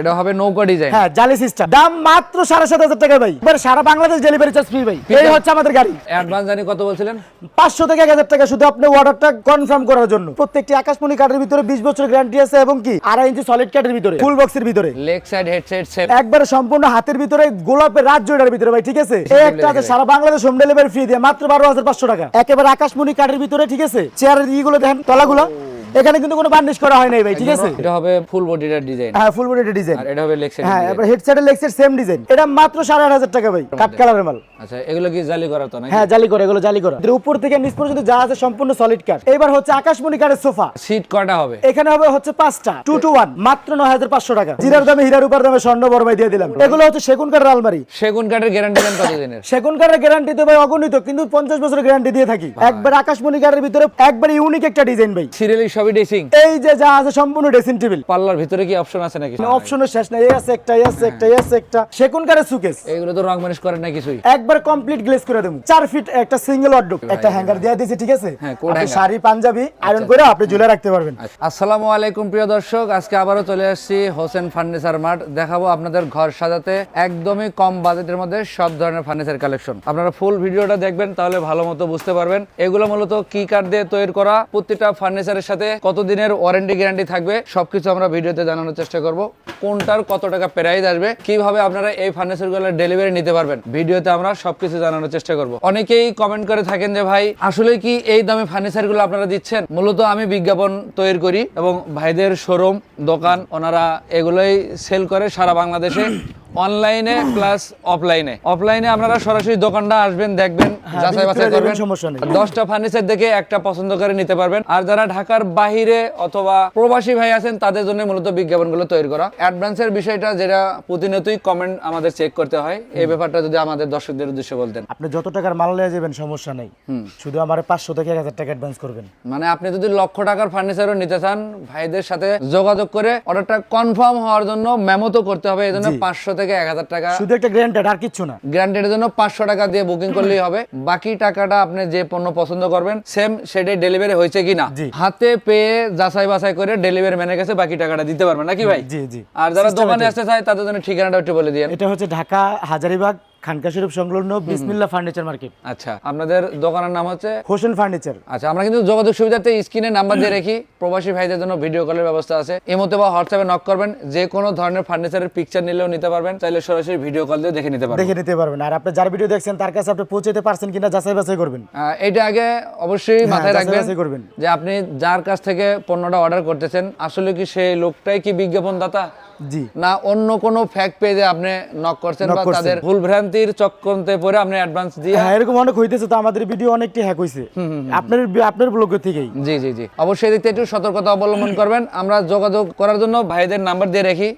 এটা হবে নৌকা ডিজাইন হ্যাঁ জালি সিস্টেম দাম মাত্র সাড়ে সাত হাজার টাকা ভাই। এবার সারা বাংলাদেশ ডেলিভারি চার্জ ফ্রি ভাই। এই হচ্ছে আমাদের গাড়ি। অ্যাডভান্স জানি কত বলছিলেন? পাঁচশো থেকে এক হাজার টাকা শুধু আপনি অর্ডারটা কনফার্ম করার জন্য। প্রত্যেকটি আকাশমণি কার্ডের ভিতরে বিশ বছর গ্যারান্টি আছে এবং কি? আড়াই ইঞ্চি সলিড ভিতরে ফুল বক্সের ভিতরে। লেগ সাইড হেডসেট সেট একবারে সম্পূর্ণ হাতের ভিতরে গোলাপের ভিতরে ভাই ঠিক আছে? এই একটা আছে সারা বাংলাদেশ হোম ডেলিভারি ফ্রি দিয়ে মাত্র বারো হাজার পাঁচশো টাকা। একেবারে আকাশমণি কার্ডের ভিতরে ঠিক আছে? চেয়ারের ইগুলো দেখেন তলাগুলো। এখানে কিন্তু কোনো বার্নিশ করা হয় নাই ভাই ঠিক আছে? এটা হবে ফুল বডিটার ডিজাইন হ্যাঁ ফুল বডি ডিজাইন আর এটা হবে সাইড হ্যাঁ এবার হেডসেটের লেগসের সেম ডিজাইন এটা মাত্র সাড়ে আট হাজার টাকা ভাই কাট কালারের মাল। আচ্ছা এগুলো কি জালি করা তো নাকি? হ্যাঁ জালি করে এগুলো জালি করা। এর উপর থেকে নিচ পর্যন্ত যা আছে সম্পূর্ণ সলিড কাট এবার হচ্ছে আকাশমণি কাঠের সোফা। সিট কটা হবে? এখানে হবে হচ্ছে পাঁচটা টু টু ওয়ান মাত্র নয় হাজার পাঁচশো টাকা। জিরার দামে হীরার উপর দামে স্বর্ণ বরমাই দিয়ে দিলাম। এগুলো হচ্ছে সেগুন কাঠের আলমারি। সেগুন কাঠের গ্যারান্টি দেন কত দিনের? সেগুন কাঠের গ্যারান্টি তো ভাই অগণিত কিন্তু পঞ্চাশ বছরের গ্যারান্টি দিয়ে থাকি। একবার আকাশমণি কাঠের ভিতরে একবার ইউনিক একটা ডিজাইন ভাই। সিরিয়ালি সবই ড্রেসিং এই যে যা আছে সম্পূর্ণ ড্রেসিং টেবিল পাল্লার ভিতরে কি অপশন আছে নাকি? অপশনের শেষ নাই। এই আছে একটা এই আছে একটা এই আছে একটা। সুকেস এগুলো তো রং মানিশ করে না কিছুই। একবার কমপ্লিট গ্লেজ করে দেবো। ফিট একটা সিঙ্গেল ওয়ার্ডরোব একটা হ্যাঙ্গার দিয়ে দিয়েছি ঠিক আছে? হ্যাঁ, আপনি শাড়ি পাঞ্জাবি আয়রন করে আপনি ঝুলে রাখতে পারবেন। আচ্ছা, আসসালামু আলাইকুম প্রিয় দর্শক। আজকে চলে আসছি হোসেন ফার্নিচার মার্ট। দেখাবো আপনাদের ঘর সাজাতে একদমই কম বাজেটের মধ্যে সব ধরনের ফার্নিচার কালেকশন। আপনারা ফুল ভিডিওটা দেখবেন তাহলে ভালো মতো বুঝতে পারবেন। এগুলো মূলত কি কাঠ দিয়ে তৈরি করা? প্রত্যেকটা ফার্নিচারের সাথে কত দিনের ওয়ারেন্টি গ্যারান্টি থাকবে, সবকিছু আমরা ভিডিওতে জানানোর চেষ্টা করব। কোনটার কত টাকা প্রাইস আসবে, কীভাবে আপনারা এই ফার্নিচারগুলো ডেলিভারি নিতে পারবেন, ভিডিওতে আমরা সবকিছু জানানোর চেষ্টা করব। অনেকেই কমেন্ট করে থাকেন যে, ভাই, আসলে কি এই দামে ফার্নিচারগুলো আপনারা দিচ্ছেন? মূলত আমি বিজ্ঞাপন তৈরি করি এবং ভাইদের শোরুম দোকান, ওনারা এগুলোই সেল করে সারা বাংলাদেশে। অনলাইনে প্লাস অফলাইনে অফলাইনে আপনারা সরাসরি দোকানটা আসবেন দেখবেন যাচাই বাছাই করবেন। সমস্যা নেই। দশটা ফার্নিচার দেখে একটা পছন্দ করে নিতে পারবেন। আর যারা ঢাকার বাহিরে অথবা প্রবাসী ভাই আছেন তাদের জন্য মূলত বিজ্ঞাপনগুলো তৈরি করা। অ্যাডভান্সের বিষয়টা যেটা প্রতিনিয়তই কমেন্ট আমাদের চেক করতে হয় এই ব্যাপারটা যদি আমাদের দর্শকদের উদ্দেশ্যে বলতেন। আপনি যত টাকার মাল নিয়ে যাবেন সমস্যা নেই। শুধু আমার পাঁচশো থেকে এক হাজার টাকা অ্যাডভান্স করবেন। মানে আপনি যদি লক্ষ টাকার ফার্নিচারও নিতে চান ভাইদের সাথে যোগাযোগ করে অর্ডারটা কনফার্ম হওয়ার জন্য মেমো তো করতে হবে এই জন্য পাঁচশো থেকে এক হাজার টাকা। শুধু একটা গ্র্যান্টেড আর কিছু না। গ্রান্টের জন্য পাঁচশো টাকা দিয়ে বুকিং করলেই হবে। বাকি টাকাটা আপনি যে পণ্য পছন্দ করবেন সেম সেটাই ডেলিভারি হয়েছে কিনা। হাতে পেয়ে যাচাই বাছাই করে ডেলিভারি ম্যানের কাছে বাকি টাকাটা দিতে পারবেন নাকি ভাই? জি জি। আর যারা দোকানে আসতে চায় তাদের জন্য ঠিকানাটা একটু বলে দিয়ে এটা হচ্ছে ঢাকা হাজারিবাগ খানকা শরীফ সংলগ্ন বিসমিল্লা ফার্নিচার মার্কেট। আচ্ছা আপনাদের দোকানের নাম হচ্ছে? হোসেন ফার্নিচার। আচ্ছা আমরা কিন্তু যোগাযোগ সুবিধাতে স্ক্রিনে নাম্বার দিয়ে রেখি। প্রবাসী ভাইদের জন্য ভিডিও কলের ব্যবস্থা আছে। এমতে বা হোয়াটসঅ্যাপে নক করবেন। যে কোনো ধরনের ফার্নিচারের পিকচার নিলেও নিতে পারবেন। চাইলে সরাসরি ভিডিও কল দিয়ে দেখে নিতে পারবেন। দেখে নিতে পারবেন। আর আপনি যার ভিডিও দেখছেন তার কাছে আপনি পৌঁছাতে পারছেন কিনা যাচাই বাছাই করবেন। এইটা আগে অবশ্যই হ্যাঁ, মাথায় রাখবেন করবেন। যে আপনি যার কাছ থেকে পণ্যটা অর্ডার করতেছেন আসলে কি সেই লোকটাই কি বিজ্ঞাপন দাতা জি। না অন্য কোনো ফ্যাক পেজে আপনি নক করছেন বা তাদের ভুল ভ্রান্তির চক্রান্তে পরে আপনি অ্যাডভান্স দিয়ে হ্যাঁ এরকম অনেক হইতেছে তো আমাদের ভিডিও অনেকটি হ্যাক হয়েছে আপনার আপনার ব্লগ থেকেই। জি জি জি। অবশ্যই দিকতে একটু সতর্কতা অবলম্বন করবেন। আমরা যোগাযোগ করার জন্য ভাইদের নাম্বার দিয়ে রাখি।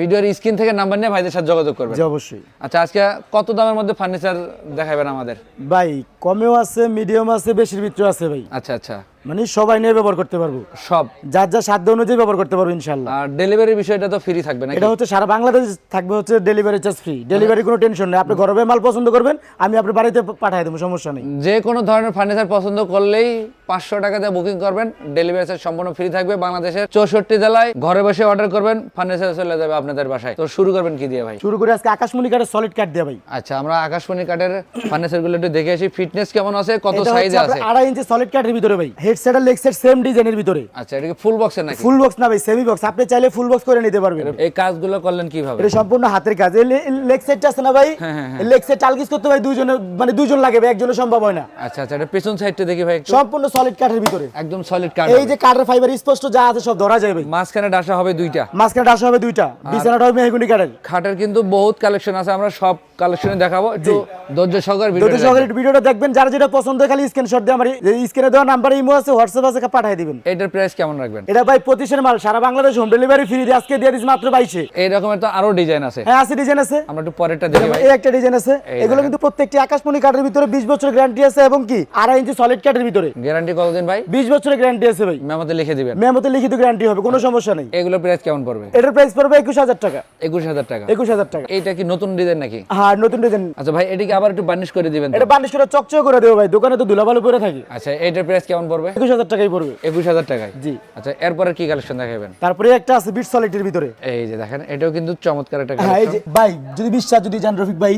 ভিডিওর স্ক্রিন থেকে নাম্বার নিয়ে ভাইদের সাথে যোগাযোগ করবেন। জি অবশ্যই। আচ্ছা আজকে কত দামের মধ্যে ফার্নিচার দেখাবেন আমাদের? ভাই কমেও আছে মিডিয়াম আছে বেশির ভিতরে আছে ভাই। আচ্ছা আচ্ছা। মানে সবাই নিয়ে ব্যবহার করতে পারব। সব। যার যা সাধ্য অনুযায়ী ব্যবহার করতে পারব ইনশাল্লাহ আর ডেলিভারি বিষয়টা তো ফ্রি থাকবে নাকি? এটা হচ্ছে সারা বাংলাদেশ থাকবে হচ্ছে ডেলিভারি চার্জ ফ্রি ডেলিভারি কোনো টেনশন নেই। আপনি ঘরে মাল পছন্দ করবেন আমি আপনার বাড়িতে পাঠিয়ে দেবো সমস্যা নেই। যে কোনো ধরনের ফার্নিচার পছন্দ করলেই পাঁচশো টাকাতে বুকিং করবেন। ডেলিভারি চার্জ সম্পূর্ণ ফ্রি থাকবে বাংলাদেশের চৌষট্টি জেলায়। ঘরে বসে অর্ডার করবেন ফার্নিচার চলে যাবে আপনাদের বাসায়। তো শুরু করবেন কি দিয়ে ভাই? শুরু করে আজকে আকাশমণি কাঠের সলিড কাঠ দিয়ে ভাই। আচ্ছা আমরা আকাশমণি কাঠের ফার্নিচারগুলো একটু দেখে আসি। ফিটনেস কেমন আছে? কত সাইজ আছে? আড়াই ইঞ্চি সলিড কাঠের ভিতরে ভাই। হেডসেট আর লেগ সেট সেম ডিজাইনের ভিতরে। আচ্ছা এটা কি ফুল বক্স নাকি? ফুল বক্স না ভাই সেমি বক্স আপনি চাইলে ফুল বক্স করে নিতে পারবেন। এই কাজগুলো করলেন কীভাবে? এটা সম্পূর্ণ হাতের কাজ। এই লেগ সেটটা আছে না ভাই? হ্যাঁ, লেগ সেট টালকিস করতে ভাই দুইজনে মানে দুইজন লাগে ভাই একজনের সম্ভব হয় না। আচ্ছা আচ্ছা এটা পেছন সাইডটা দেখি ভাই একটু। সম্পূর্ণ সলিড কাঠের ভিতরে। একদম সলিড কাঠ এই যে কাঠের ফাইবার স্পষ্ট যা আছে সব ধরা ভাই। মাঝখানে ডাসা হবে দুইটা। মাঝখানে ডাসা হবে দুইটা। বিছানাটা হবে মেহগুনি কাঠের খাটের কিন্তু বহুত কালেকশন আছে আমরা সব কালেকশনে দেখাবো। একটু ধৈর্য সহকারে ভিডিও সহকারে ভিডিওটা দেখবেন। যার যেটা পছন্দ হয় খালি স্ক্রিনশট দিয়ে আমার। এই স্ক্রিনে দেওয়া নাম্বার ইমো আছে হোয়াটসঅ্যাপ আছে পাঠিয়ে দিবেন। এটার প্রাইস কেমন রাখবেন? এটা ভাই মাল সারা বাংলাদেশ হোম ডেলিভারি ফ্রি আজকে দিয়ে দিচ্ছি মাত্র বাইশে। এই রকমের তো আরও ডিজাইন আছে। হ্যাঁ আছে ডিজাইন আছে। আমরা একটু পরেরটা দেখি ভাই। এই একটা ডিজাইন আছে। এগুলো কিন্তু প্রত্যেকটি আকাশমণি কাঠের ভিতরে বিশ বছরের গ্যারান্টি আছে এবং কি? আড়াই ইঞ্চি সলিড কাঠের ভিতরে। গ্যারান্টি কতদিন ভাই? বিশ বছরের গ্যারান্টি আছে ভাই। মেমোতে লিখে দিবেন। মেমোতে লিখিত গ্যারান্টি হবে কোনো সমস্যা নেই। এগুলো প্রাইস কেমন পড়বে? এটার প্রাইস পড়বে একুশ হাজার টাকা। একুশ হাজার টাকা। একুশ হাজার টাকা। এইটা কি নতুন ডিজাইন নাকি? হ্যাঁ নতুন ডিজাইন আচ্ছা ভাই এটিকে আবার একটু বার্নিশ করে দিবেন এটা বান্ডিশ করে চকচক করে দেবো ভাই দোকানে তো ধুলাবালু পরে থাকি। আচ্ছা এটার প্রাইস কেমন পড়বে? একুশ হাজার টাকাই পড়বে। একুশ হাজার টাকায়? জি। আচ্ছা এরপরে কি কালেকশন দেখাবেন? তারপরে একটা আছে বিট সলিটের ভিতরে। এই যে দেখেন এটাও কিন্তু চমৎকার একটা হ্যাঁ এই যে ভাই যদি বিশ্বাস যদি জান রফিক ভাই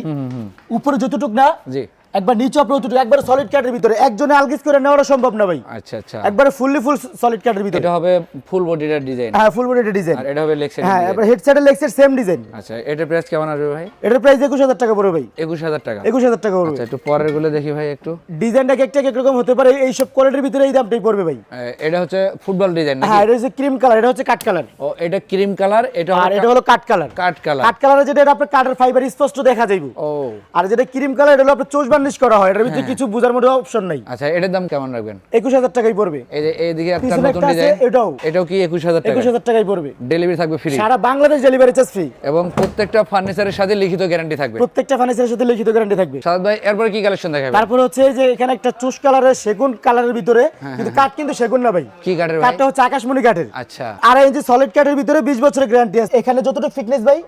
উপরে যতটুক না জি। একবার নিচে আপনি অতটুকু একবার সলিড কাটের ভিতরে। একজনে আলগিস করে নেওয়াটা সম্ভব না ভাই। আচ্ছা আচ্ছা। একবারে ফুললি ফুল সলিড কাটের ভিতরে। এটা হবে ফুল বডিটার ডিজাইন হ্যাঁ ফুল বডি ডিজাইন আর এটা হবে লেগ সাইড হ্যাঁ এবার হেডসেটের লেগসের সেম ডিজাইন আচ্ছা এটার প্রাইস কেমন আসবে ভাই? এটার প্রাইস একুশ হাজার টাকা পড়বে ভাই। একুশ হাজার টাকা। একুশ হাজার টাকা পড়বে। আচ্ছা একটু পরেরগুলো দেখি ভাই একটু। ডিজাইনটা একটা এক রকম হতে পারে এই সব কোয়ালিটির ভিতরে এই দামটাই পড়বে ভাই। এটা হচ্ছে ফুটবল ডিজাইন হ্যাঁ এটা হচ্ছে ক্রিম কালার এটা হচ্ছে কাট কালার ও এটা ক্রিম কালার এটা আর এটা হলো কাট কালার কাট কালার কাট কালারে যেটা এটা আপনার কাঠের ফাইবার স্পষ্ট দেখা যাইব। ও। আর যেটা ক্রিম কালার এটা হলো আপনার চোষ বার্নিশ করা হয় এটার ভিতরে কিছু বোঝার মধ্যে অপশন নাই। আচ্ছা এটার দাম কেমন রাখবেন? একুশ হাজার টাকাই পড়বে। এই যে এইদিকে একটা নতুন ডিজাইন এটাও। এটাও কি একুশ হাজার টাকা? একুশ হাজার টাকাই পড়বে। ডেলিভারি থাকবে ফ্রি সারা বাংলাদেশ ডেলিভারি চার্জ ফ্রি এবং প্রত্যেকটা ফার্নিচারের সাথে লিখিত গ্যারান্টি থাকবে। প্রত্যেকটা ফার্নিচারের সাথে লিখিত গ্যারান্টি থাকবে। সাদাত ভাই এরপরে কি কালেকশন দেখাবেন? তারপর হচ্ছে যে এখানে একটা চুষ কালারের সেগুন কালারের ভিতরে হ্যাঁ, কিন্তু কাঠ কিন্তু সেগুন না ভাই। কি কাঠের ভাই? কাঠটা হচ্ছে আকাশমণি কাঠের। আচ্ছা। আর এই যে সলিড কাঠের ভিতরে বিশ বছরের গ্যারান্টি আছে। এখানে যতটুকু ফিটনেস ভাই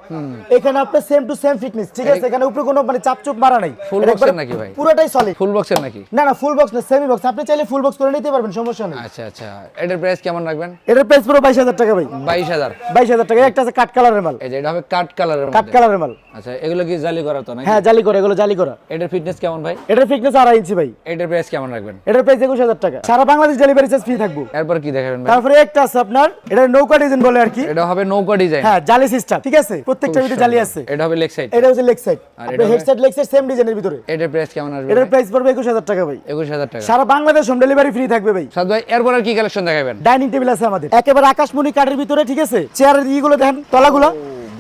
এখানে আপনার সেম টু সেম ফিটনেস ঠিক আছে? এখানে উপরে কোনো মানে চাপচুপ মারা নাই। এর একবারে নাকি ভাই? পুরোটাই সলিড ফুল বক্সের নাকি? না না ফুল বক্স না সেমি বক্স আপনি চাইলে ফুল বক্স করে নিতে পারবেন সমস্যা নেই। আচ্ছা আচ্ছা। এটার প্রাইস কেমন রাখবেন? এটার প্রাইস পুরো বাইশ হাজার টাকা ভাই। বাইশ হাজার। বাইশ হাজার টাকা। একটা আছে কাঠ কালারের মাল। এই যে এটা হবে কাট কালারের কাঠ মধ্যে কালারের মাল। আচ্ছা এগুলো কি জালি করা তো নাকি? হ্যাঁ জালি করা এগুলো জালি করা। এটার ফিটনেস কেমন ভাই? এটার ফিটনেস আড়াই ইঞ্চি ভাই। এটার প্রাইস কেমন রাখবেন? এটার প্রাইস একুশ হাজার টাকা। সারা বাংলাদেশ ডেলিভারি চার্জ ফ্রি থাকব। এরপর কি দেখাবেন ভাই? তারপরে একটা আছে আপনার এটা নৌকা ডিজাইন বলে আর কি। এটা হবে নৌকা ডিজাইন হ্যাঁ জালি সিস্টেম ঠিক আছে? প্রত্যেকটা ভিতরে জালি আছে। এটা হবে লেগ সাইড এটা হচ্ছে লেগ সাইড আর এটা head side leg side same ডিজাইনের ভিতরে। এটার প্রাইস কেমন আসবে এটার প্রাইস পড়বে একুশ হাজার টাকা ভাই। একুশ হাজার টাকা। সারা বাংলাদেশ হোম ডেলিভারি ফ্রি থাকবে ভাই। সাদ ভাই এরপর আর কি কালেকশন দেখাবেন? ডাইনিং টেবিল আছে আমাদের। একেবারে আকাশমণি কাঠের ভিতরে ঠিক আছে? চেয়ারের ইগুলো দেখেন তলাগুলো।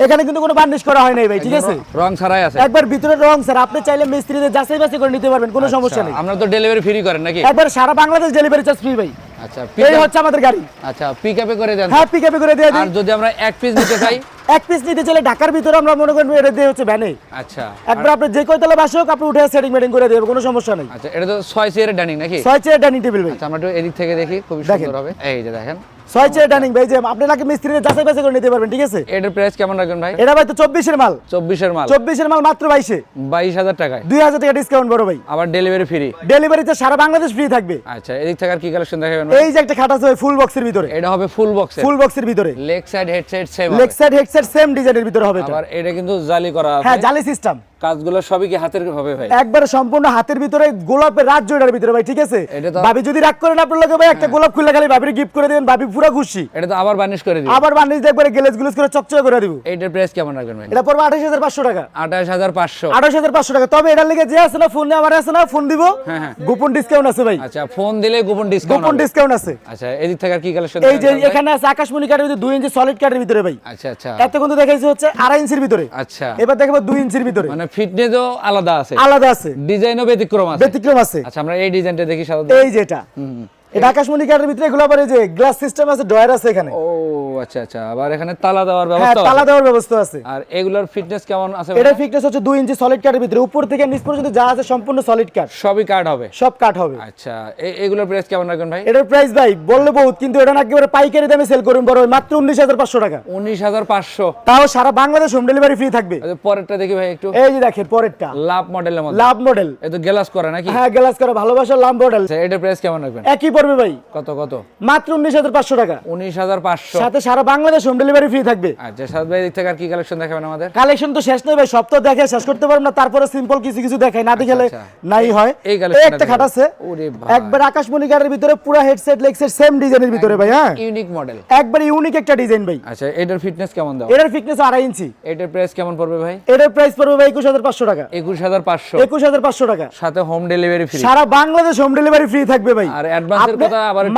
এখানে কিন্তু কোনো বার্নিশ করা হয় নাই ভাই ঠিক আছে? রং ছাড়াই আছে। একবার ভিতরে রং স্যার আপনি চাইলে মিস্ত্রিদের যাচাই বাছাই করে নিতে পারবেন কোনো সমস্যা নেই। আচ্ছা, আমরা তো ডেলিভারি ফ্রি করেন নাকি? একবার সারা বাংলাদেশ ডেলিভারি চার্জ ফ্রি ভাই। আচ্ছা এই হচ্ছে আমাদের গাড়ি। আচ্ছা পিক আপে করে দেন। হ্যাঁ পিক করে দিয়ে দিই আর যদি আমরা এক পিস নিতে চাই এক পিস নিতে চলে ঢাকার ভিতরে আমরা মনে করেন এটা দিয়ে হচ্ছে ভ্যানে আচ্ছা একবার আপনি যে কয়তলা বাসে হোক আপনি উঠে সেটিং মেটিং করে দেবেন কোনো সমস্যা নেই। আচ্ছা এটা তো ছয় চেয়ারের ডাইনিং নাকি? ছয় চেয়ারের ডাইনিং টেবিল ভাই। আচ্ছা আমরা একটু এদিক থেকে দেখি খুব সুন্দর হবে এই যে দেখেন। ছয় চেয়ার ডাইনিং ভাই যে আপনি নাকি মিস্ত্রিদের যাচাই বাছাই করে নিতে পারবেন ঠিক আছে? এটার প্রাইস কেমন রাখবেন ভাই? এটা ভাই তো চব্বিশের মাল। চব্বিশের মাল। চব্বিশের মাল মাত্র বাইশে। বাইশ হাজার টাকায়। দুই হাজার টাকা ডিসকাউন্ট বড় ভাই। আবার ডেলিভারি ফ্রি ডেলিভারিতে সারা বাংলাদেশ ফ্রি থাকবে। আচ্ছা এদিক থেকে আর কি কালেকশন দেখাবেন এই যে একটা খাট আছে ফুল বক্সের ভিতরে। এটা হবে ফুল বক্সে ফুল বক্সের ভিতরে। Leg side head side same leg side head side same ডিজাইনের ভিতরে হবে এটা। আবার এটা কিন্তু জালি করা হ্যাঁ জালি সিস্টেম কাজগুলো সবই কি হাতের হবে ভাই? একবারে সম্পূর্ণ হাতের ভিতরে গোলাপের রাজ্য এটার ভিতরে ভাই ঠিক আছে? ভাবি যদি রাগ করেন আপনার লোকে ভাই একটা গোলাপ খুলে খালি ভাবির গিফট করে দিবেন ভাবি পুরো খুশি। এটা তো আবার বার্নিশ করে দিই আবার বানিয়ে দেখবারে গেলেজ গুলেজ করে চকচকে করে দিব। এইটার প্রাইস কেমন রাখবেন ভাই? এটা পড়বে আঠাশ হাজার পাঁচশো টাকা। আঠাশ হাজার পাঁচশো। আঠাশ হাজার পাঁচশো টাকা। তবে এটার লেগে যে আছে না ফোন আমার আছে না ফোন দিব। হ্যাঁ, হ্যাঁ। গোপন ডিসকাউন্ট আছে ভাই। আচ্ছা ফোন দিলে গোপন ডিসকাউন্ট গোপন ডিসকাউন্ট আছে। আচ্ছা এদিক থেকে আর কি কালেকশন এই যে এখানে আছে আকাশমণি কাঠের ভিতরে দুই ইঞ্চি সলিড কাঠের ভিতরে ভাই। আচ্ছা আচ্ছা। এত কিন্তু দেখাইছে হচ্ছে আড়াই ইঞ্চির ভিতরে। আচ্ছা। এবার দেখাবো দুই ইঞ্চির ভিতরে। মানে ফিটনেসও আলাদা আছে। আলাদা আছে। ডিজাইনও ব্যতিক্রম আছে। ব্যতিক্রম আছে। আচ্ছা আমরা এই ডিজাইনটা দেখি সাধারণত। এই যে এটা এটা আকাশমণি কাঠের ভিতরে এগুলো আবার এই যে গ্লাস সিস্টেম আছে ডয়ার আছে এখানে। ও আচ্ছা আচ্ছা। আবার এখানে তালা দেওয়ার হ্যাঁ ব্যবস্থা তালা দেওয়ার ব্যবস্থা আছে। আর এগুলোর ফিটনেস কেমন আছে এটা ফিটনেস হচ্ছে দুই ইঞ্চি সলিড কাঠের ভিতরে। উপর থেকে নিচ পর্যন্ত যা আছে সম্পূর্ণ সলিড কাঠ সবই হবে? সব কাঠ হবে। আচ্ছা এগুলোর প্রাইস কেমন রাখবেন ভাই? এটার প্রাইস ভাই বললে বহুত কিন্তু এটা না একেবারে পাইকারি দামে সেল করুন বড় মাত্র উনিশ হাজার পাঁচশো টাকা। উনিশ হাজার পাঁচশো। তাও সারা বাংলাদেশ হোম ডেলিভারি ফ্রি থাকবে। আচ্ছা, পরেরটা দেখি ভাই একটু। এই যে দেখেন পরেরটা। লাভ মডেলের মধ্যে। লাভ মডেল হ্যাঁ। এ গ্লাস করা নাকি? হ্যাঁ গ্লাস করা ভালোবাসার লাভ মডেল আচ্ছা এটার প্রাইস কেমন রাখবেন? একই পড়বে ভাই? কত কত? মাত্র উনিশ হাজার পাঁচশো টাকা। উনিশ হাজার পাঁচশো। সাথে সারা বাংলাদেশ হোম ডেলিভারি ফ্রি থাকবে। আচ্ছা সাত ভাই দিক থেকে আর কি কালেকশন দেখাবেন আমাদের? কালেকশন তো শেষ নেই ভাই সব তো দেখে শেষ করতে পারব না তারপরে সিম্পল কিছু কিছু দেখাই না দেখালে আচ্ছা। নাই হয়। এই এই একটা খাট আছে। একবার আকাশমণি কাঠের ভিতরে পুরো হেডসেট লেগসেট সেম ডিজাইনের ভিতরে ভাই হ্যাঁ? ইউনিক মডেল একবার ইউনিক একটা ডিজাইন ভাই। আচ্ছা এটার ফিটনেস কেমন দাও? এটার ফিটনেস আড়াই ইঞ্চি। এটার প্রাইস কেমন পড়বে ভাই? এটার প্রাইস পড়বে ভাই একুশ হাজার পাঁচশো টাকা। একুশ হাজার পাঁচশো। একুশ হাজার পাঁচশো টাকা। সাথে হোম ডেলিভারি ফ্রি সারা বাংলাদেশ হোম ডেলিভারি ফ্রি থাকবে ভাই। আর advance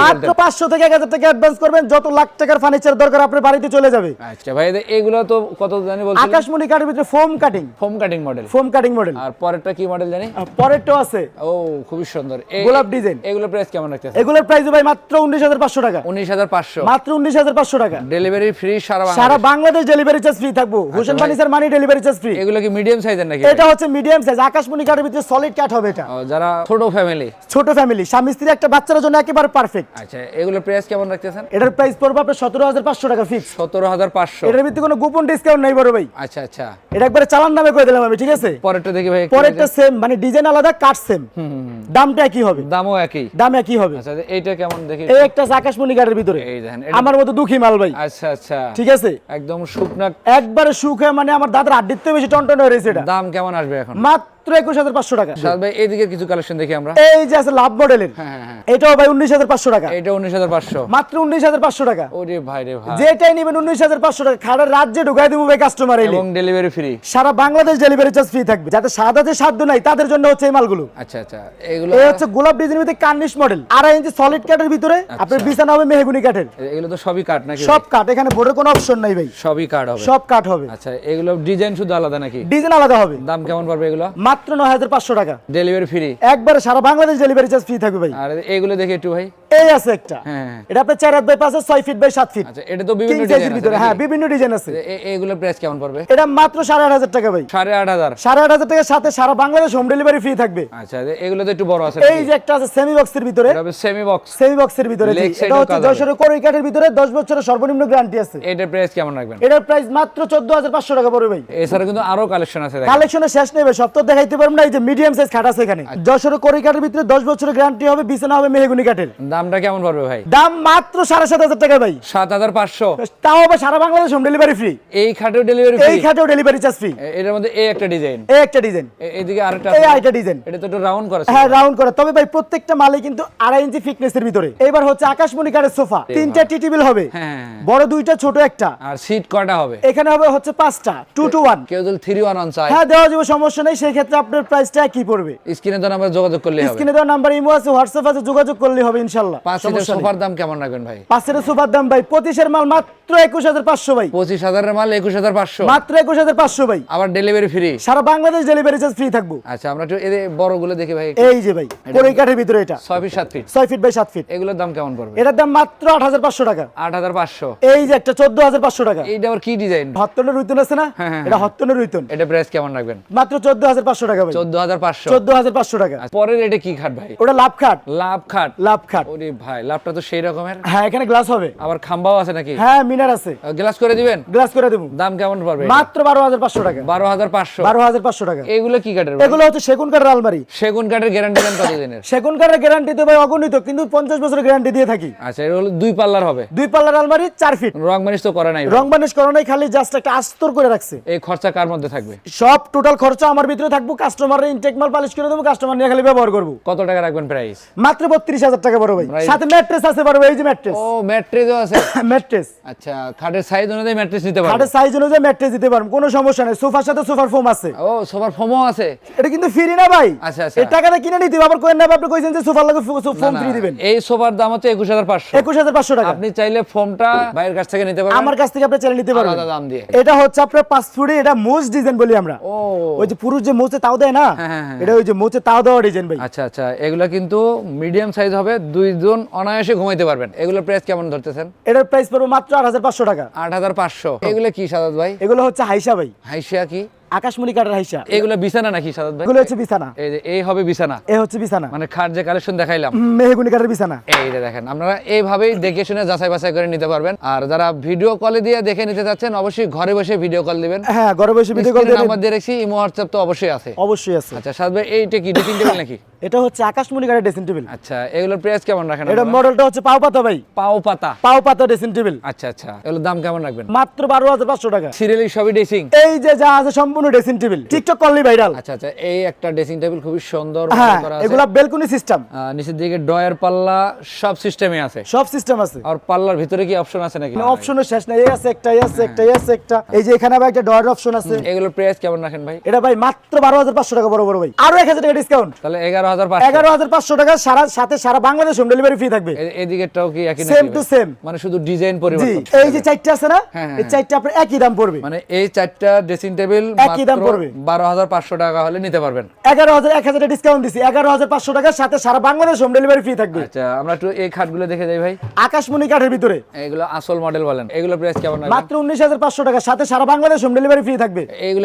মাত্র বলতেন। পাঁচশো থেকে এক হাজার টাকা অ্যাডভান্স করবেন যত লাখ টাকার ফার্নিচার দরকার আপনার বাড়িতে চলে যাবে। আচ্ছা ভাই এগুলো তো কত জানি বলছিলেন? আকাশমণি কাঠের ভিতরে foam cutting foam cutting model foam cutting model আর পরেরটা কি মডেল জানি? পরেরটাও আছে। ও খুবই সুন্দর। গোলাপ ডিজাইন প্রাইস কেমন রাখতেছে এগুলোর প্রাইস ভাই মাত্র উনিশ হাজার পাঁচশো টাকা। উনিশ হাজার পাঁচশো। মাত্র উনিশ হাজার পাঁচশো টাকা। ডেলিভারি ফ্রি সারা সারা Bangladesh. Bangladesh delivery charge free থাকব হোসেন। ফার্নিচার মানি ডেলিভারি চার্জ ফ্রি এগুলো কি মিডিয়াম সাইজের নাকি? এটা হচ্ছে মিডিয়াম সাইজ আকাশমণি কাঠের ভিতরে সলিড কাঠ হবে এটা। যারা ছোট ফ্যামিলি ছোট ফ্যামিলি স্বামী স্ত্রী একটা বাচ্চার জন্য একেবারে পারফেক্ট আচ্ছা প্রাইস কেমন রাখতেছেন? এটার প্রাইস পড়বে আপনার সতেরো হাজার পাঁচশো টাকা ফিক্স সতেরো হাজার পাঁচশো। এটার ভিত্তি কোনো গোপন ডিসকাউন্ট নাই বড় ভাই। আচ্ছা আচ্ছা। এটা একবারে চালান দিলাম আমি ঠিক আছে? পরেরটা দেখি ভাই পরেরটা সেম মানে ডিজাইন আলাদা কাট সেম দামটা একই হবে। দামও একই। দাম একই হবে। আচ্ছা এইটা কেমন দেখি এই একটা। আকাশমণি কাঠের ভিতরে। এই দেখেন আমার মতো দুঃখী মাল ভাই। আচ্ছা আচ্ছা। ঠিক আছে? একদম শুকনা একবারে সুখ হয়ে মানে আমার দাদার আড্ডির থেকে বেশি টনটন হয়ে রয়েছে এটা। দাম কেমন আসবে এখন? মাত্র একুশ হাজার পাঁচশো টাকা। ভাই এইদিকে কিছু কালেকশন দেখি আমরা। এই যে আছে লাভ মডেলের হ্যাঁ হ্যাঁ হ্যাঁ। এটাও ভাই উনিশ হাজার পাঁচশো টাকা। এটা উনিশ হাজার পাঁচশো। মাত্র উনিশ হাজার পাঁচশো টাকা। ওরে ভাই রে ভাই। যেটাই নেবেন উনিশ হাজার পাঁচশো টাকা খাড়ার রাজ্যে ঢুকাই দেবো ভাই কাস্টমার এবং ডেলিভারি ফ্রি সারা বাংলাদেশ ডেলিভারি চার্জ ফ্রি থাকবে। যাতে সাদাতে সাধ্য নাই তাদের জন্য হচ্ছে এই মালগুলো। আচ্ছা আচ্ছা এগুলো এই হচ্ছে গোলাপ ডিজাইনের ভিতরে কার্নিশ মডেল আড়াই ইঞ্চি সলিড কাঠের ভিতরে আপনার বিছানা হবে মেহগুনি কাঠের এগুলো তো সবই কাঠ নাকি সব কাঠ এখানে বোর্ডের কোনো অপশন নাই ভাই। সবই কাঠ হবে। সব কাঠ হবে। আচ্ছা এগুলো ডিজাইন শুধু আলাদা নাকি? ডিজাইন আলাদা হবে। দাম কেমন পড়বে এগুলো? মাত্র নয় হাজার পাঁচশো টাকা। ডেলিভারি ফ্রি একবারে সারা বাংলাদেশ ডেলিভারি চার্জ ফ্রি থাকবে ভাই। আর এগুলো দেখি একটু ভাই। এই আছে একটা। হ্যাঁ হ্যাঁ। এটা আপনার চার হাত বাই পাঁচ ছয় ফিট বাই সাত ফিট। আচ্ছা এটা তো বিভিন্ন সাইজের ডিজাইন ভিতরে হ্যাঁ বিভিন্ন ডিজাইন আছে। এগুলোর প্রাইস কেমন পড়বে? এটা মাত্র সাড়ে আট হাজার টাকা ভাই। সাড়ে আট হাজার। সাড়ে আট হাজার টাকার সাথে সারা বাংলাদেশ হোম ডেলিভারি ফ্রি থাকবে। আচ্ছা এগুলো তো একটু বড় আছে এই যে একটা আছে সেমি বক্সের ভিতরে। সেমি বক্স সেমি বক্সের ভিতরে। এটা হচ্ছে। যশোরের করই কাঠের ভিতরে দশ বছরের সর্বনিম্ন গ্যারান্টি আছে। এটার প্রাইস কেমন রাখবেন? এটার প্রাইস মাত্র চোদ্দ হাজার পাঁচশো টাকা পড়বে ভাই। এছাড়া কিন্তু আরও কালেকশন আছে। কালেকশনের শেষ নেবে সব তো দেখাইতে পারব না এই যে মিডিয়াম সাইজ খাট আছে এখানে। আচ্ছা। যশোরের কাঠের ভিতরে দশ বছরের গ্যারান্টি হবে বিছানা হবে মেহগুনি কাঠের। দামটা কেমন পড়বে ভাই? দাম মাত্র সাড়ে সাত হাজার টাকা ভাই। সাত হাজার পাঁচশো। তাও আবার সারা বাংলাদেশ হোম ডেলিভারি ফ্রি এই খাটেও ডেলিভারি এই খাটেও ডেলিভারি চার্জ ফ্রি এটার মধ্যে এই একটা ডিজাইন এই একটা ডিজাইন এইদিকে আরেকটা এই আছে। আরেকটা ডিজাইন এটা তো একটু রাউন্ড করা হ্যাঁ রাউন্ড করা। তবে ভাই প্রত্যেকটা মালে কিন্তু আড়াই ইঞ্চি ফিটনেসের ভিতরে। এবার হচ্ছে আকাশমণি কাঠের সোফা। তিনটা টি টেবিল হবে। হ্যাঁ বড় দুইটা ছোট একটা। আর সিট কটা হবে? এখানে হবে হচ্ছে পাঁচটা টু টু ওয়ান কেউ যদি থ্রি ওয়ান অন চায়। হ্যাঁ দেওয়া যাবে সমস্যা নেই। সেই ক্ষেত্রে আপনার প্রাইসটা কি পড়বে। স্ক্রিনে তো নাম্বার যোগাযোগ করলে হবে। স্ক্রিনে দেওয়া নাম্বার ইমো আছে হোয়াটসঅ্যাপ আছে যোগাযোগ করলে হবে ইনশাল্লাহ পাঁচ সিটের। সোফার দাম কেমন রাখবেন ভাই? পাঁচ পাঁচের সোফার দাম ভাই পঁচিশের মাল মাত্র একুশ হাজার পাঁচশো ভাই। পঁচিশ হাজারের মাল একুশ হাজার পাঁচশো। মাত্র একুশ হাজার পাঁচশো ভাই। আবার ডেলিভারি ফ্রি সারা বাংলাদেশ ডেলিভারি চার্জ ফ্রি থাকব। আচ্ছা আমরা একটু এদের বড়গুলো দেখি ভাই। এই যে ভাই কোরই কাঠের ভিতরে এটা। ছয় ফিট সাত ফিট ছয় ফিট বাই সাত ফিট এগুলোর দাম কেমন পড়বে? এটার দাম মাত্র আট হাজার পাঁচশো টাকা। আট হাজার পাঁচশো। এই যে একটা চোদ্দ হাজার পাঁচশো টাকা। এইটা আবার কি ডিজাইন হত্তনের রুইতন আছে না? হ্যাঁ, হ্যাঁ, এটা হত্তনের রুইতন। এটা প্রাইস কেমন রাখবেন? মাত্র চোদ্দ হাজার পাঁচশো টাকা ভাই। চোদ্দ হাজার পাঁচশো। চোদ্দ হাজার পাঁচশো টাকা। পরের এটা কি খাট ভাই? ওটা লাভ খাট। লাভ খাট। লাভ খাট। ওরে ভাই লাভটা তো সেই রকমের। হ্যাঁ এখানে গ্লাস হবে। আবার খাম্বাও আছে নাকি? হ্যাঁ মিনার আছে। গ্লাস করে দিবেন? গ্লাস করে দেবো। দাম কেমন পড়বে মাত্র বারো হাজার পাঁচশো টাকা। বারো হাজার পাঁচশো। বারো হাজার পাঁচশো টাকা। এগুলো কি কাঠের এগুলো হচ্ছে সেগুন কাঠের আলমারি। সেগুন কাঠের গ্যারান্টি দেন কতদিনের? সেগুন কাঠের গ্যারান্টি তো ভাই অগণিত কিন্তু পঞ্চাশ বছরের গ্যারান্টি দিয়ে থাকি। আচ্ছা এটা হলো দুই পাল্লার হবে। দুই পাল্লার আলমারি চার ফিট রং মানিস তো করে নাই রং বানিশ করা নাই খালি জাস্ট একটা আস্তর করে রাখছে। এই খরচা কার মধ্যে থাকবে? সব টোটাল খরচা আমার ভিতরে থাকব। কাস্টমারের ইনটেক মাল পালিশ করে দেবো কাস্টমার নিয়ে খালি ব্যবহার করব। কত টাকা রাখবেন প্রাইস মাত্র বত্রিশ হাজার টাকা বড় ভাই. সাথে ম্যাট্রেস আছে বড় ভাই এই যে ম্যাট্রেস ও ম্যাট্রেসও আছে। ম্যাট্রেস আচ্ছা খাটের সাইজ অনুযায়ী ম্যাট্রেস নিতে পারবে। খাটের সাইজ অনুযায়ী ম্যাট্রেস দিতে পারব কোনো সমস্যা নেই। সোফার সাথে সোফার ফোম আছে। ও সবার ফোমও আছে। এটা কিন্তু ফ্রি না ভাই। আচ্ছা, আচ্ছা। এই টাকাটা কিনে নিতে আবার কোয়েন না আপনি কইছেন যে সোফার লাগে ফোম ফ্রি দিবেন। এই সোফার দাম হচ্ছে একুশ হাজার পাঁচশো। একুশ হাজার পাঁচশো টাকা। আপনি চাইলে ফোমটা বাইরের কাছ থেকে নিতে পারবেন। আমার কাছ থেকে আপনি চালিয়ে নিতে পারবেন। দাম দিয়ে। এটা হচ্ছে আপনার পাঁচ ফুটে এটা মোজ ডিজাইন বলি আমরা। ও। ওই যে পুরুষ যে মোচে তাও দেয় না? হ্যাঁ, হ্যাঁ, হ্যাঁ। এটা ওই যে মোচে তাও দেওয়া ডিজাইন ভাই। আচ্ছা আচ্ছা এগুলা কিন্তু মিডিয়াম সাইজ হবে দুইজন অনায়াসে ঘুমাইতে পারবেন। এগুলোর প্রাইস কেমন ধরতেছেন? এটার প্রাইস পড়বে মাত্র আট হাজার পাঁচশো টাকা। আট হাজার পাঁচশো। এগুলো কি সাদাত ভাই? এগুলো হচ্ছে হাইসা ভাই। হাইসা কি? আকাশমণি কাঠের হাইসা। এগুলো বিছানা নাকি সাদাত ভাই? এগুলো হচ্ছে বিছানা। এই যে এই হবে বিছানা? এ হচ্ছে বিছানা। মানে খাট যে কালেকশন দেখাইলাম। মেহগুনি কাঠের বিছানা। এই যে দেখেন আপনারা এইভাবেই দেখে শুনে যাচাই বাছাই করে নিতে পারবেন। আর যারা ভিডিও কলে দিয়ে দেখে নিতে চাচ্ছেন অবশ্যই ঘরে বসে ভিডিও কল দিবেন। হ্যাঁ ঘরে বসে ভিডিও কল নাম্বার দিয়ে রেখেছি ইমো হোয়াটসঅ্যাপ তো অবশ্যই আছে। অবশ্যই আছে। আচ্ছা সাদ ভাই এইটা কি ড্রেসিং টেবিল নাকি? এটা হচ্ছে আকাশমণি কাঠের ড্রেসিং টেবিল আচ্ছা এগুলোর প্রাইস কেমন রাখেন এটা মডেলটা হচ্ছে পাও পাতা ভাই। পাও পাতা? পাও পাতা ড্রেসিং টেবিল আচ্ছা আচ্ছা এগুলোর দাম কেমন রাখবেন? মাত্র বারো হাজার পাঁচশো টাকা। সিরিয়ালি সবই ড্রেসিং এই যে যা আছে সম্পূর্ণ ড্রেসিং টেবিল টিকটক করলি ভাইরাল আচ্ছা আচ্ছা এই একটা ড্রেসিং টেবিল খুবই সুন্দর হ্যাঁ করা আছে। এগুলা বেলকুনি সিস্টেম নিচের দিকে ডয়ার পাল্লা সব সিস্টেমে আছে। সব সিস্টেম আছে। আর পাল্লার ভিতরে কি অপশন আছে নাকি? অপশনের শেষ নাই। এই আছে একটা এই আছে একটা এই আছে একটা। এই যে এখানে আবার একটা ডয়ার অপশন আছে। এগুলোর প্রাইস কেমন রাখেন ভাই? এটা ভাই মাত্র বারো হাজার পাঁচশো টাকা বড় বড় ভাই। আরও এক হাজার টাকা ডিসকাউন্ট তাহলে এগারো হাজার এগারো হাজার পাঁচশো। টাকা সারা সাথে সারা বাংলাদেশ হোম ডেলিভারি ফ্রি থাকবে। এদিকেরটাও কি একই Same নাকি? to মানে শুধু ডিজাইন পরিবর্তন। এই যে চারটা আছে না হ্যাঁ, হ্যাঁ, এই চারটা আপনার একই দাম পড়বে। মানে এই চারটা ড্রেসিং টেবিল একই দাম পড়বে। বারো হাজার পাঁচশো টাকা হলে নিতে পারবেন। এগারো হাজার এক হাজার ডিসকাউন্ট দিছি। এগারো হাজার পাঁচশো টাকার সাথে সারা বাংলাদেশ হোম ডেলিভারি ফ্রি থাকবে। আচ্ছা আমরা একটু এই খাটগুলো দেখে যাই ভাই। আকাশমণি কাঠের ভিতরে। এগুলো আসল মডেল বলেন। এগুলো প্রাইস কেমন রাখবেন? মাত্র উনিশ হাজার পাঁচশো টাকা সাথে সারা বাংলাদেশ হোম ডেলিভারি ফ্রি থাকবে।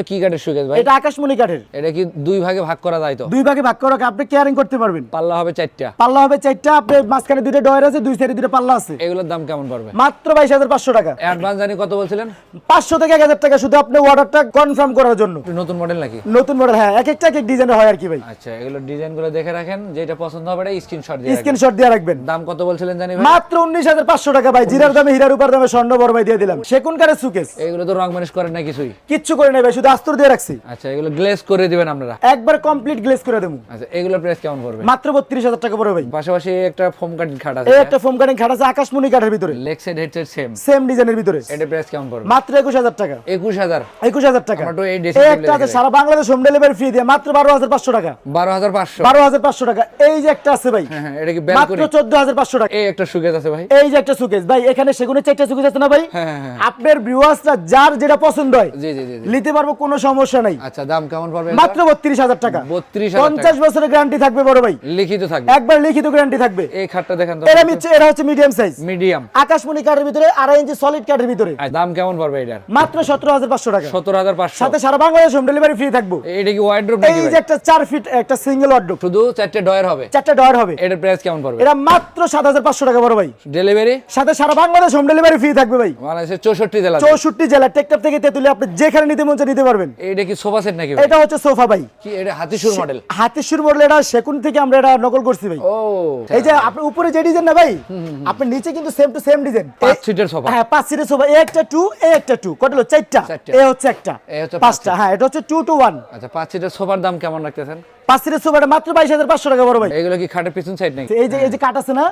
কি কাঠের সুকেশ ভাই? এটা আকাশমণি কাঠের। এটা কি দুই ভাগে ভাগ করা যায় তো? দুই ভাগে ভাগ করা আপনি কেয়ারিং করতে পারবেন? পাল্লা হবে চারটা। পাল্লা হবে চারটা আপনার মাঝখানে ডয়ার আছে দুই সাইডে দুইটা পাল্লা আছে। এগুলোর দাম কেমন পড়বে? মাত্র বাইশ হাজার পাঁচশো টাকা। অ্যাডভান্স জানি কত বলছিলেন? পাঁচশো থেকে এক হাজার টাকা শুধু আপনি অর্ডারটা কনফার্ম করার জন্য। নতুন মডেল নাকি? নতুন মডেল হ্যাঁ এক একটা এক এক ডিজাইনের হয় আর কি ভাই। আচ্ছা এগুলো ডিজাইনগুলো দেখে রাখেন যেটা পছন্দ হবে স্ক্রিনশট দিয়ে স্ক্রিনশট দিয়ে রাখবেন। দাম কত বলছিলেন জানি মাত্র উনিশ হাজার পাঁচশো টাকা ভাই জিরার দামে হীরার উপর দামে স্বর্ণ বরমাই দিয়ে দিলাম। সেকুন কারের সুকেস এগুলো তো রং মানিশ করেন না কিছুই। কিচ্ছু করে নাই ভাই শুধু আস্তর দিয়ে রাখছি। আচ্ছা এগুলো গ্লেজ করে দিবেন আপনারা। একবার কমপ্লিট গ্লেজ করে দেবো। আচ্ছা এগুলো প্রাইস কেমন পড়বে? মাত্র বত্রিশ হাজার টাকা পড়বে ভাই। পাশাপাশি একটা ফোম কাটিং খাট আছে একটা ফোম কাটিং খাট আছে আকাশমণি কাঠের ভিতরে। Leg side headset same same ডিজাইনের ভিতরে। এটা প্রাইস কেমন পড়বে? মাত্র একুশ হাজার টাকা। একুশ হাজার। একুশ হাজার টাকা। আমরা এই table একটা আছে সারা বাংলাদেশ হোম ডেলিভারি ফ্রি দিয়ে মাত্র বারো হাজার পাঁচশো টাকা। বারো হাজার পাঁচশো। বারো হাজার পাঁচশো টাকা। এই যে একটা আছে ভাই হ্যাঁ হ্যাঁ এটা কি মাত্র ব্যালকনি হাজার পাঁচশো টাকা। এই একটা সুকেজ আছে ভাই। এই যে একটা সুকেস ভাই এখানে সেগুনের চারটা সুকেস আছে না ভাই? হ্যাঁ হ্যাঁ হ্যাঁ। আপনার ভিউয়ার্সরা যার যেটা পছন্দ হয় জি জি জি। নিতে পারব কোনো সমস্যা নাই। আচ্ছা দাম কেমন পড়বে মাত্র বত্রিশ হাজার টাকা। বত্রিশ হাজার পঞ্চাশ বছরের গ্যারান্টি থাকবে বড় ভাই। লিখিত থাকবে। একবার লিখিত গ্যারান্টি থাকবে। এই খাটটা দেখেন তো। এরা হচ্ছে এরা হচ্ছে মিডিয়াম সাইজ মিডিয়াম আকাশমণি কাঠের ভিতরে আড়াই ইঞ্চি সলিড কাঠের ভিতরে। দাম কেমন পড়বে এটার? মাত্র সতেরো হাজার পাঁচশো টাকা। সত্তর হাজার পাঁচশো। সাথে সারা বাংলাদেশ হোম ডেলিভারি ফ্রি থাকব। এটা কি ওয়াইড রুম এই যে? একটা চার ফিট একটা সিঙ্গেল ওয়ার্ডরোব শুধু চারটে ডয়ার হবে? চারটা ডয়ার হবে। এটার প্রাইস কেমন পড়বে? এটা মাত্র সাত হাজার পাঁচশো টাকা বড় ভাই। ডেলিভারি সাথে সারা বাংলাদেশ হোম ডেলিভারি ফ্রি থাকবে ভাই। বাংলাদেশের চৌষট্টি জেলা। চৌষট্টি জেলা টেকটাপ থেকে তেতুলি আপনি যেখানে নিতে মন চায় নিতে পারবেন। এটা কি সোফা সেট নাকি এটা হচ্ছে সোফা ভাই। কি এটা হাতিসুর মডেল হাতিশুর মডেল এটা সেকুন থেকে আমরা এটা নকল করছি ভাই। ও। এই যে আপনি উপরে যে ডিজাইন না ভাই আপনি নিচে কিন্তু সেম টু সেম ডিজাইন। পাঁচ সিটের সোফা। হ্যাঁ পাঁচ সিটের সোফা। এ একটা টু এ একটা টু কত হলো? চারটা। এ হচ্ছে একটা। এ হচ্ছে পাঁচটা। হ্যাঁ এটা হচ্ছে টু টু ওয়ান আচ্ছা পাঁচ সিটের সোফার দাম কেমন রাখতেছেন? পাঁচ সিটের সোফাটা মাত্র বাইশ হাজার পাঁচশো টাকা বড় ভাই। এগুলো কি খাটের পিছন সাইড নাকি? এই যে এই যে কাঠ আছে না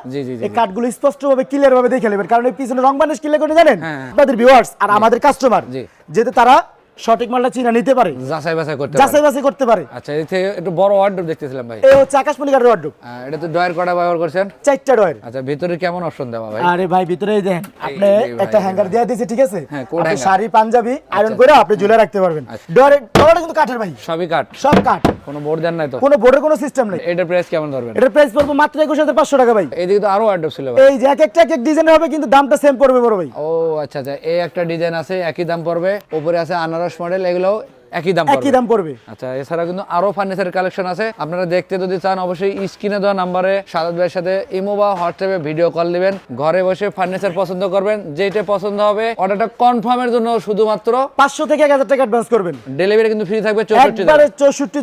এই কাঠগুলো স্পষ্ট ভাবে ক্লিয়ার ভাবে দেখে নেবেন। কারণ এই পিছনে রং বানিশ ক্লিয়ার করে জানেন? হ্যাঁ, হ্যাঁ। আপনাদের ভিউয়ার্স আর আমাদের কাস্টমার জি। যেহেতু তারা সঠিক মালটা চিনা নিতে পারে। যাচাই বাছাই করতে যাচাই বাছাই করতে পারে। আচ্ছা এর থেকে একটু বড় ওয়ার্ডরোব দেখতেছিলাম ভাই। এই হচ্ছে আকাশমণি কাঠের ওয়ার্ডরোব এটা তো ডয়ার কটা ব্যবহার করছেন? চারটা ডয়ের আচ্ছা ভিতরে কেমন অপশন দেওয়া ভাই? আরে ভাই ভিতরে এই দেখেন আপনি একটা হ্যাঙ্গার দিয়ে দিয়েছে ঠিক আছে? হ্যাঁ, আপনি শাড়ি পাঞ্জাবি আয়রন করে আপনি ঝুলে রাখতে পারবেন। আচ্ছা। ডয়ের ডয়ারটা কিন্তু কাঠের ভাই। সবই কাঠ? সব কাঠ। কোনো বোর্ড দেন নাই তো? কোনো বোর্ডের কোনো সিস্টেম নেই। এটার প্রাইস কেমন ধরবেন? এটার প্রাইস পড়বে মাত্র একুশ হাজার পাঁচশো টাকা ভাই। এইদিকে তো আরও ওয়ার্ডরোব ছিল ভাই। এই যে এক একটা এক এক ডিজাইনের হবে কিন্তু দামটা সেম পড়বে বড় ভাই। ও আচ্ছা আচ্ছা এই একটা ডিজাইন আছে একই দাম পড়বে উপরে আছে আনারস মডেল এগুলো একই দাম একই দাম পড়বে। আচ্ছা এছাড়া কিন্তু আরও ফার্নিচার কালেকশন আছে। আপনারা দেখতে যদি চান অবশ্যই স্ক্রিনে দেওয়া নাম্বারে সাদাত ভাইয়ের সাথে ইমো বা হোয়াটসঅ্যাপে ভিডিও কল দিবেন ঘরে বসে ফার্নিচার পছন্দ করবেন যেটা পছন্দ হবে অর্ডারটা কনফার্মের জন্য শুধুমাত্র পাঁচশো থেকে এক হাজার টাকা অ্যাডভান্স করবেন। ডেলিভারি কিন্তু ফ্রি থাকবে চৌষট্টি একবারে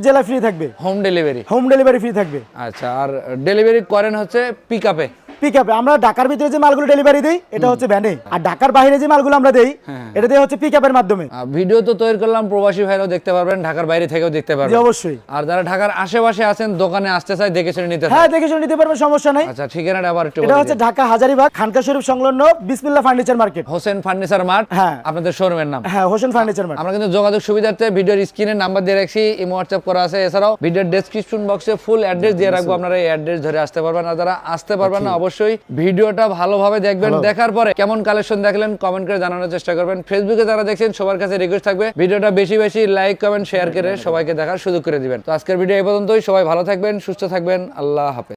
জেলা ফ্রি থাকবে। Home delivery home delivery free থাকবে। আচ্ছা আর ডেলিভারি করেন হচ্ছে পিক আপে পিক আপে আমরা ঢাকার ভিতরে যে মালগুলো ডেলিভারি দিই এটা হচ্ছে ভ্যানে আর ঢাকার বাইরে যে মালগুলো আমরা দেই হ্যাঁ। এটা দিয়ে হচ্ছে পিক আপের মাধ্যমে। ভিডিও তো তৈরি করলাম প্রবাসী ভাইরাও দেখতে পারবেন ঢাকার বাইরে থেকেও দেখতে পারবেন। অবশ্যই। আর যারা ঢাকার আশেপাশে আছেন দোকানে আসতে চাই দেখে শুনে নিতে হ্যাঁ দেখে শুনে নিতে পারবেন সমস্যা নাই। আচ্ছা ঠিকানাটা আবার একটু এটা হচ্ছে ঢাকা হাজারিবাগ খানকা শরীফ সংলগ্ন Bismillah furniture market. Hossain furniture mart হ্যাঁ। আপনাদের শোরুমের নাম। হ্যাঁ হোসেন ফার্নিচার মার্কেট আমরা কিন্তু যোগাযোগ সুবিধার্থে ভিডিওর স্ক্রিনের নাম্বার দিয়ে রাখছি ইমো হোয়াটসঅ্যাপ করা আছে। এছাড়াও ভিডিওর ডেসক্রিপশন বক্সে ফুল অ্যাড্রেস দিয়ে রাখব আপনারা এই অ্যাড্রেস ধরে আসতে পারবেন। আর যারা আসতে পারবেন না অবশ্যই ভিডিওটা ভালোভাবে দেখবেন। দেখার পরে কেমন কালেকশন দেখলেন কমেন্ট করে জানানোর চেষ্টা করবেন। ফেসবুকে যারা দেখছেন সবার কাছে রিকোয়েস্ট থাকবে ভিডিওটা বেশি বেশি লাইক কমেন্ট শেয়ার করে সবাইকে দেখার সুযোগ করে দিবেন। তো আজকের ভিডিও এই পর্যন্তই। সবাই ভালো থাকবেন সুস্থ থাকবেন। আল্লাহ হাফেজ।